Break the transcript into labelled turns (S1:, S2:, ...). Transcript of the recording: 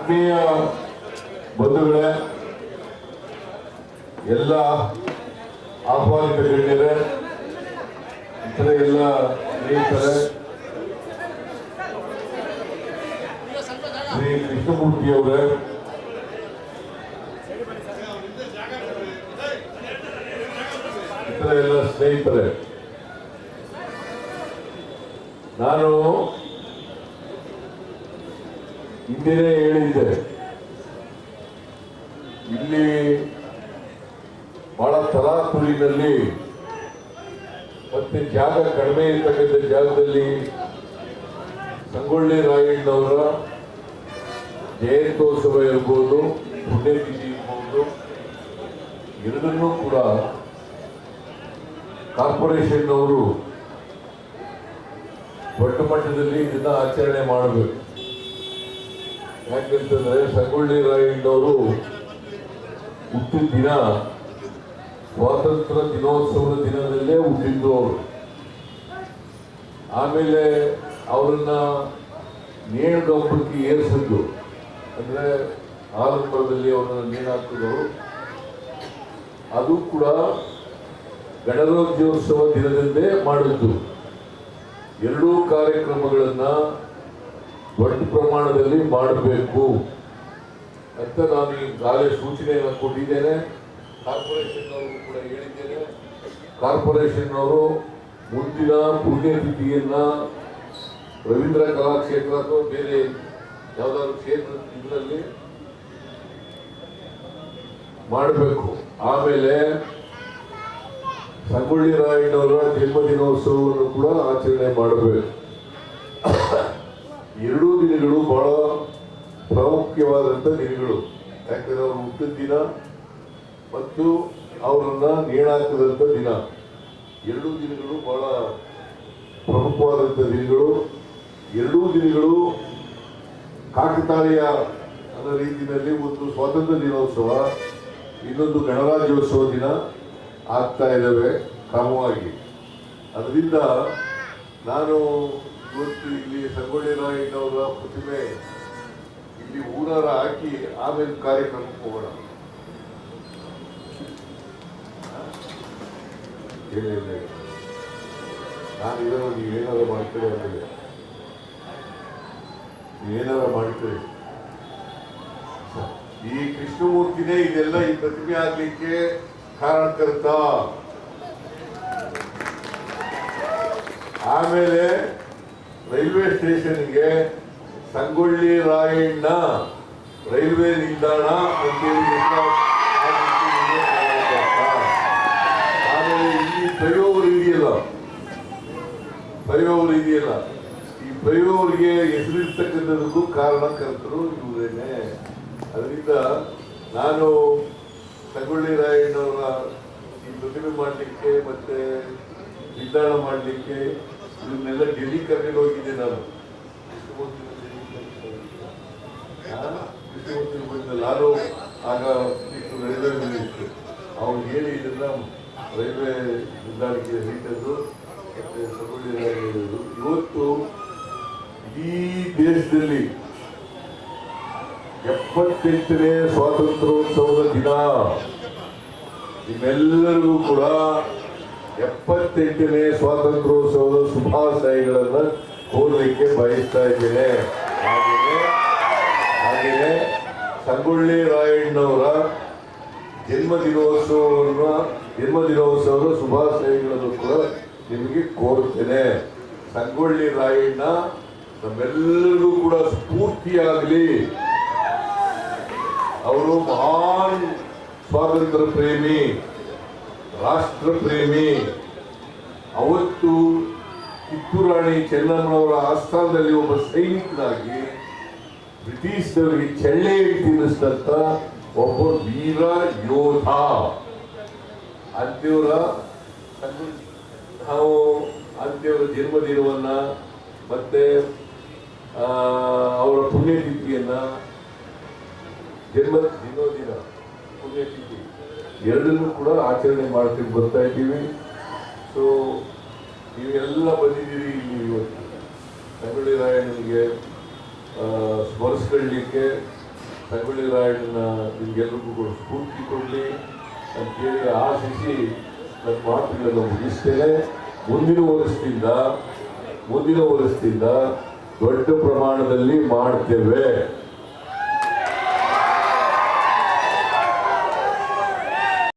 S1: ಆತ್ಮೀಯ ಬಂಧುಗಳೇ, ಎಲ್ಲ ಆಹ್ವಾನಿತ ಗಣ್ಯರೇ ಇತರ ಎಲ್ಲ ಸ್ನೇಹಿತರೆ, ಶ್ರೀ ಕೃಷ್ಣಮೂರ್ತಿ ಅವರೇ ಇತರ ಎಲ್ಲ ಸ್ನೇಹಿತರೆ, ನಾನು ಹಿಂದಿನೇ ಹೇಳಿದ್ದೆ ಇಲ್ಲಿ ಬಹಳ ತಲಾತುರಿನಲ್ಲಿ ಮತ್ತೆ ಜಾಗ ಕಡಿಮೆ ಇರ್ತಕ್ಕಂಥ ಜಾಗದಲ್ಲಿ ಸಂಗೊಳ್ಳಿ ರಾಯಣ್ಣವರ ಜಯಂತೋತ್ಸವ ಇರ್ಬೋದು, ಪುಣ್ಯತಿಥಿ ಇರ್ಬೋದು, ಎರಡನ್ನೂ ಕೂಡ ಕಾರ್ಪೊರೇಷನ್ ಅವರು ದೊಡ್ಡ ಮಟ್ಟದಲ್ಲಿ ಇದನ್ನ ಆಚರಣೆ ಮಾಡಬೇಕು. ಯಾಕಂತಂದ್ರೆ ಸಂಗೊಳ್ಳಿ ರಾಯಣ್ಣವರು ಹುಟ್ಟಿದ ದಿನ ಸ್ವಾತಂತ್ರ್ಯ ದಿನೋತ್ಸವದ ದಿನದಲ್ಲೇ ಹುಟ್ಟಿದ್ರು ಅವರು. ಆಮೇಲೆ ಅವರನ್ನ ನೇಣುಗೊಬ್ಬಕ್ಕೆ ಏರಿಸಿದ್ದು. ಅಂದ್ರೆ ಅವರನ್ನು ಅವರನ್ನ ನೇಣಾಕಿದ್ರು ಅದು ಕೂಡ ಗಣರಾಜ್ಯೋತ್ಸವ ದಿನದಂದೇ ಮಾಡಿದ್ದು. ಎರಡೂ ಕಾರ್ಯಕ್ರಮಗಳನ್ನ ದೊಡ್ಡ ಪ್ರಮಾಣದಲ್ಲಿ ಮಾಡಬೇಕು ಅಂತ ನಾನು ಈಗಾಗಲೇ ಸೂಚನೆಯನ್ನು ಕೊಟ್ಟಿದ್ದೇನೆ. ಕಾರ್ಪೊರೇಷನ್ ಅವ್ರಿಗೂ ಕೂಡ ಹೇಳಿದ್ದೇನೆ. ಕಾರ್ಪೊರೇಷನ್ ಅವರು ಮುಂದಿನ ಪುಣ್ಯತಿಥಿಯನ್ನ ರವೀಂದ್ರ ಕಲಾಕ್ಷೇತ್ರ ಅಥವಾ ಬೇರೆ ಯಾವುದಾದ್ರು ಕ್ಷೇತ್ರ ಇದರಲ್ಲಿ ಮಾಡಬೇಕು. ಆಮೇಲೆ ಸಂಗೊಳ್ಳಿ ರಾಯಣ್ಣವರ ಜನ್ಮದಿನೋತ್ಸವವನ್ನು ಕೂಡ ಆಚರಣೆ ಮಾಡಬೇಕು. ಎರಡೂ ದಿನಗಳು ಬಹಳ ಪ್ರಾಮುಖ್ಯವಾದಂಥ ದಿನಗಳು. ಯಾಕಂದ್ರೆ ಅವರು ಹುಟ್ಟಿದ ದಿನ ಮತ್ತು ಅವರನ್ನ ನೇಣಾಕದಂಥ ದಿನ. ಎರಡೂ ದಿನಗಳು ಬಹಳ ಪ್ರಮುಖವಾದಂಥ ದಿನಗಳು. ಎರಡೂ ದಿನಗಳು ಕಾಕತಾಳೀಯ ಅನ್ನೋ ರೀತಿಯಲ್ಲಿ ಒಂದು ಸ್ವಾತಂತ್ರ್ಯ ದಿನೋತ್ಸವ, ಇನ್ನೊಂದು ಗಣರಾಜ್ಯೋತ್ಸವ ದಿನ ಆಗ್ತಾ ಇದ್ದಾವೆ ಕ್ರಮವಾಗಿ. ಅದರಿಂದ ನಾನು ಇವತ್ತು ಇಲ್ಲಿ ಸಂಗೊಳ್ಳಿ ರಾಯಣ್ಣವರ ಪ್ರತಿಮೆ ಇಲ್ಲಿ ಊರಾರ ಹಾಕಿ ಆಮೇಲೆ ಕಾರ್ಯಕ್ರಮಕ್ಕೆ ಹೋಗೋಣ. ಇಲ್ಲ. ನಾನು ಇದನ್ನು ನೀವೇನಾದ್ರು ಮಾಡ್ತೀರಿ ಅಂದರೆ ನೀವೇನಾದ್ರು ಮಾಡ್ತೀರಿ? ಈ ಕೃಷ್ಣಮೂರ್ತಿನೇ ಇದೆಲ್ಲ ಈ ಪ್ರತಿಮೆ ಆಗ್ಲಿಕ್ಕೆ ಕಾರಣಕರ್ತ ಆಮೇಲೆ ರೈಲ್ವೆ ಸ್ಟೇಷನ್ಗೆ ಸಂಗೊಳ್ಳಿ ರಾಯಣ್ಣ ರೈಲ್ವೆ ನಿಲ್ದಾಣ ಅಂತೇಳಿ. ಆಮೇಲೆ ಇಲ್ಲಿ ಫ್ಲೈಓವರ್ ಇದೆಯಲ್ಲ? ಫ್ಲೈಓವರ್ ಇದೆಯಲ್ಲ? ಈ ಫ್ಲೈಓವರ್ಗೆ ಹೆಸರಿರ್ತಕ್ಕಂಥದ್ದು ಕಾರಣಕರ್ತರು ಇವರೇನೆ ಅದರಿಂದ ನಾನು ಸಂಗೊಳ್ಳಿ ರಾಯಣ್ಣವರ ಈ ಪ್ರತಿಮೆ ಮಾಡಲಿಕ್ಕೆ ಮತ್ತೆ ನಿಲ್ದಾಣ ಮಾಡಲಿಕ್ಕೆ ಇದನ್ನೆಲ್ಲ ಡೆಲ್ಲಿ ಕರ್ಕೊಂಡು ಹೋಗಿದ್ದೆ ನಾನು. ನಾನು ಆಗ ರೈಲ್ವೆ ಮಿನಿಸ್ಟ್ರು ಅವ್ರು ಹೇಳಿ ಇದನ್ನ ರೈಲ್ವೆ ನಿಲ್ದಾಣಕ್ಕೆ ಹೇಳಿದ್ರು. ಇವತ್ತು ಈ ದೇಶದಲ್ಲಿ ಎಪ್ಪತ್ತೆಂಟನೇ ಸ್ವಾತಂತ್ರ್ಯೋತ್ಸವದ ದಿನ. ನಿಮ್ಮೆಲ್ಲರಿಗೂ ಕೂಡ ಎಪ್ಪತ್ತೆಂಟನೇ ಸ್ವಾತಂತ್ರ್ಯೋತ್ಸವದ ಶುಭಾಶಯಗಳನ್ನು ಕೋರಲಿಕ್ಕೆ ಬಯಸ್ತಾ ಇದ್ದೇನೆ. ಹಾಗೆಯೇ ಹಾಗೆಯೇ ಸಂಗೊಳ್ಳಿ ರಾಯಣ್ಣವರ ಜನ್ಮದಿನೋತ್ಸವವನ್ನು, ಜನ್ಮದಿನೋತ್ಸವದ ಶುಭಾಶಯಗಳನ್ನು ಕೂಡ ನಿಮಗೆ ಕೋರುತ್ತೇನೆ ಸಂಗೊಳ್ಳಿ ರಾಯಣ್ಣ ನಮ್ಮೆಲ್ಲರಿಗೂ ಕೂಡ ಸ್ಫೂರ್ತಿಯಾಗಲಿ. ಅವರು ಮಹಾನ್ ಸ್ವಾತಂತ್ರ್ಯ ಪ್ರೇಮಿ. ರಾಷ್ಟ್ರ ಪ್ರೇಮಿ ಅವತ್ತು ಕಿತ್ತೂರು ರಾಣಿ ಚೆನ್ನಮ್ಮನವರ ಆಸ್ಥಾನದಲ್ಲಿ ಒಬ್ಬ ಸೈನಿಕನಾಗಿ ಬ್ರಿಟಿಷರಿಗೆ ಚಳ್ಳೆ ತಿನ್ನಿಸಿದಂತ ಒಬ್ಬ ವೀರ ಯೋಧ. ಅಂತ್ಯವರ ನಾವು ಅಂತ್ಯವರ ಜನ್ಮದಿನವನ್ನ ಮತ್ತೆ ಅವರ ಪುಣ್ಯತಿಥಿಯನ್ನ ಜನ್ಮ ದಿನೋದಿನ ಪುಣ್ಯತಿಥಿ. ಎರಡನ್ನೂ ಕೂಡ ಆಚರಣೆ ಮಾಡ್ತೀವಿ ಬರ್ತಾ ಇದ್ದೀವಿ. ಸೊ ನೀವೆಲ್ಲ ಬಂದಿದ್ದೀರಿ ಇಲ್ಲಿ ಇವತ್ತು. ಸಂಗೊಳ್ಳಿ ರಾಯಣ್ಣನಿಗೆ ಸ್ಮರಿಸ್ಕೊಳ್ಳಿಕ್ಕೆ ಸಂಗೊಳ್ಳಿ ರಾಯಣ್ಣನ ನಿಮಗೆಲ್ಲರಿಗೂ ಕೂಡ ಸ್ಫೂರ್ತಿ ಕೊಡಲಿ ಅಂತೇಳಿ ಆಶಿಸಿ ನನ್ನ ಮಾತುಗಳನ್ನು ಮುಗಿಸ್ತೇನೆ. ಮುಂದಿನ ವರ್ಷದಿಂದ ಮುಂದಿನ ವರ್ಷದಿಂದ ದೊಡ್ಡ ಪ್ರಮಾಣದಲ್ಲಿ ಮಾಡ್ತೇವೆ.